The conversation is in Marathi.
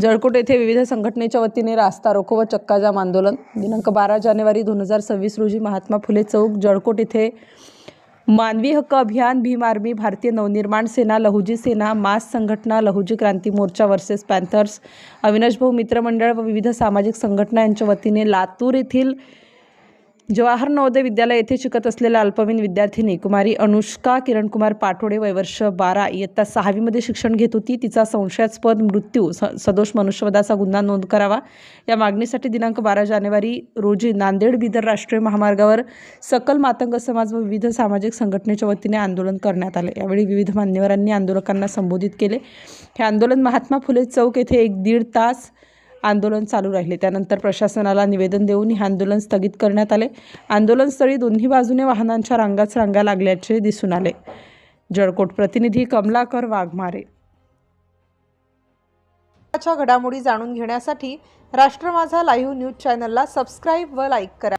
जळकोट येथे विविध संघटनेच्या वतीने रास्ता रोको व चक्काजाम आंदोलन. दिनांक बारा जानेवारी दोन हजार सव्वीस रोजी महात्मा फुले चौक जळकोट येथे मानवी हक्क अभियान भीम आर्मी भारतीय नवनिर्माण सेना लहुजी सेना मास संघटना लहुजी क्रांती मोर्चा वर्सेस पॅन्थर्स अविनाश भाऊ मित्रमंडळ व विविध सामाजिक संघटना यांच्या वतीने लातूर येथील जवाहर नवोदय विद्यालय येथे शिकत असलेल्या अल्पवयीन विद्यार्थिनी कुमारी अनुष्का किरणकुमार पाठोडे वयवर्ष बारा इयत्ता सहावीमध्ये शिक्षण घेत होती. तिचा संशयास्पद मृत्यू स सदोष मनुष्यवधाचा गुन्हा नोंद करावा. या मागणीसाठी दिनांक बारा जानेवारी रोजी नांदेड बिदर राष्ट्रीय महामार्गावर सकल मातंग समाज व विविध सामाजिक संघटनेच्या वतीने आंदोलन करण्यात आले. यावेळी विविध मान्यवरांनी आंदोलकांना संबोधित केले. हे आंदोलन महात्मा फुले चौक येथे एक दीड तास आंदोलन चालू राहिले. त्यानंतर प्रशासनाला निवेदन देऊन हे आंदोलन स्थगित करण्यात आले. आंदोलनस्थळी दोन्ही बाजूने वाहनांच्या रांगाच रांगा लागल्याचे दिसून आले. जळकोट प्रतिनिधी कमलाकर वाघमारे. घडामोडी जाणून घेण्यासाठी राष्ट्र माझा लाईव्ह न्यूज चॅनलला सबस्क्राईब व लाईक करा.